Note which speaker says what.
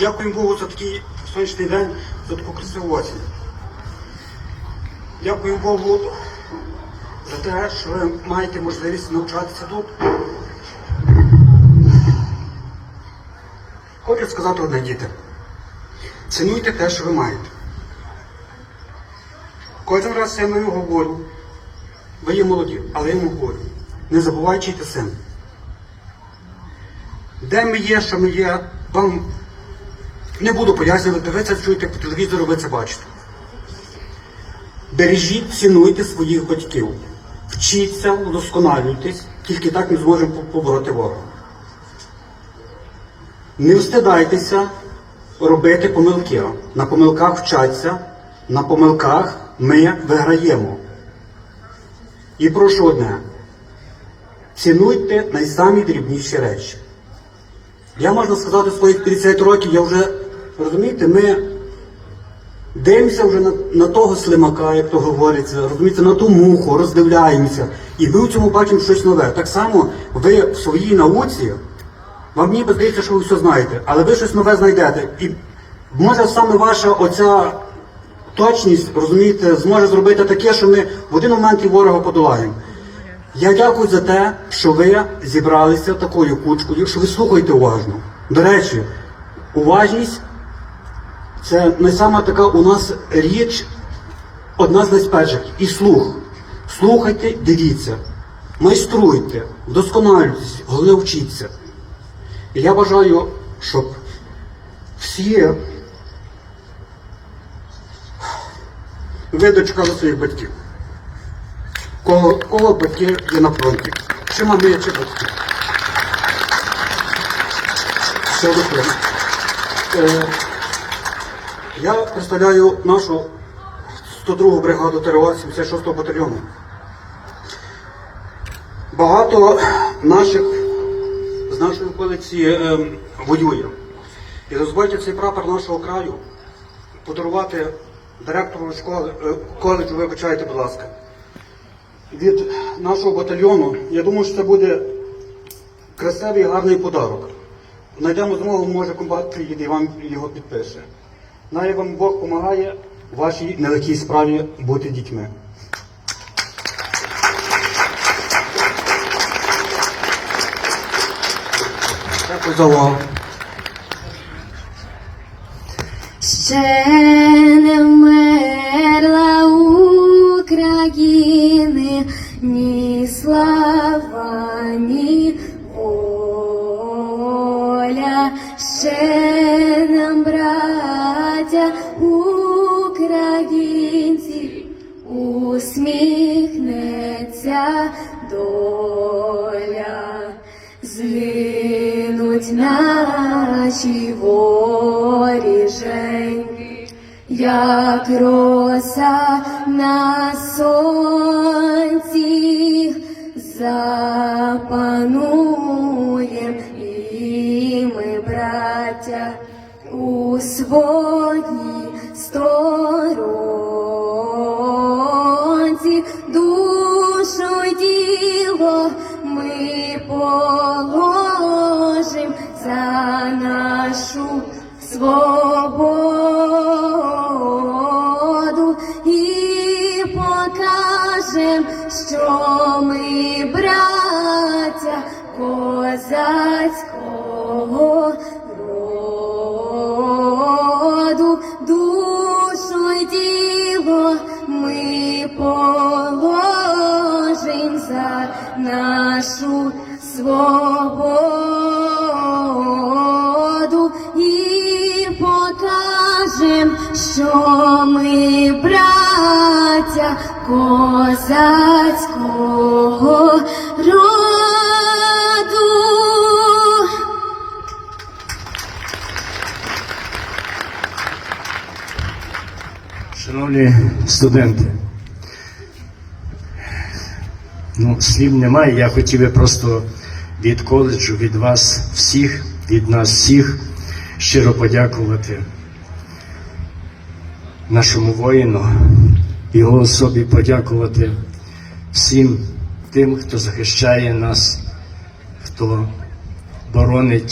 Speaker 1: Дякуємо Богу за такий сонячний день, за таку красиву осінь. Дякуємо Богу за те, що ви маєте можливість навчатися тут. Хочу сказати одне, діти. Цінуйте те, що ви маєте. Кожен раз йому говорю, ви є молоді, але йому говорю, не забувай чийте син. Де ми є, що ми є, вам не буду пояснювати, ви це чуєте по телевізору, ви це бачите. Бережіть, цінуйте своїх батьків. Вчіться, удосконалюйтесь, тільки так ми зможемо побороти ворога. Не встидайтеся робити помилки. На помилках вчаться, на помилках ми виграємо. І прошу одне. Цінуйте найсамі дрібніші речі. Я можна сказати, своїх 50 років я вже, розумієте, ми дивимося вже на, на того слимака, як то говориться, розумієте, на ту муху, роздивляємося. І ви в цьому бачимо щось нове. Так само ви в своїй науці, вам ніби здається, що ви все знаєте, але ви щось нове знайдете. І може саме ваша оця точність, розумієте, зможе зробити таке, що ми в один момент і ворога подолаємо. Я дякую за те, що ви зібралися такою кучкою, що ви слухаєте уважно. До речі, уважність це найсама така у нас річ, одна з найперших. І слух. Слухайте, дивіться, майструйте, вдосконалюйтесь, головне вчіться. І я бажаю, щоб всі ви дочекали своїх батьків. Кого, кого батьки є на фронті? Чи мами, чи батьки? Все виходить. Я представляю нашу 102 бригаду ТРО 76-го батальйону. Багато наших з нашої околиці е, воює. І дозвольте цей прапор нашого краю подарувати директору школи, е, коледжу, вибачайте, будь ласка від нашого батальйону. Я думаю, що це буде красивий і гарний подарок. Знайдемо змогу, може комбат приїде і вам його підпише. Най вам Бог допомагає в вашій нелегкій справі бути дітьми. Дякую за увагу.
Speaker 2: Ще не вмерла України ні слава, ні воля, ще усміхнеться доля. Згинуть наші воріженьки, як роса на сонці, запануєм і ми, браття, у своїй сторонці, нашу свободу і покажем, що ми браття козацького роду, душу й діло ми положим за нашу свободу що ми браття козацького роду.
Speaker 3: Шановні студенти, ну, слів немає. Я хотів би просто від коледжу, від вас всіх, від нас всіх щиро подякувати нашому воїну, його особі подякувати всім тим, хто захищає нас, хто боронить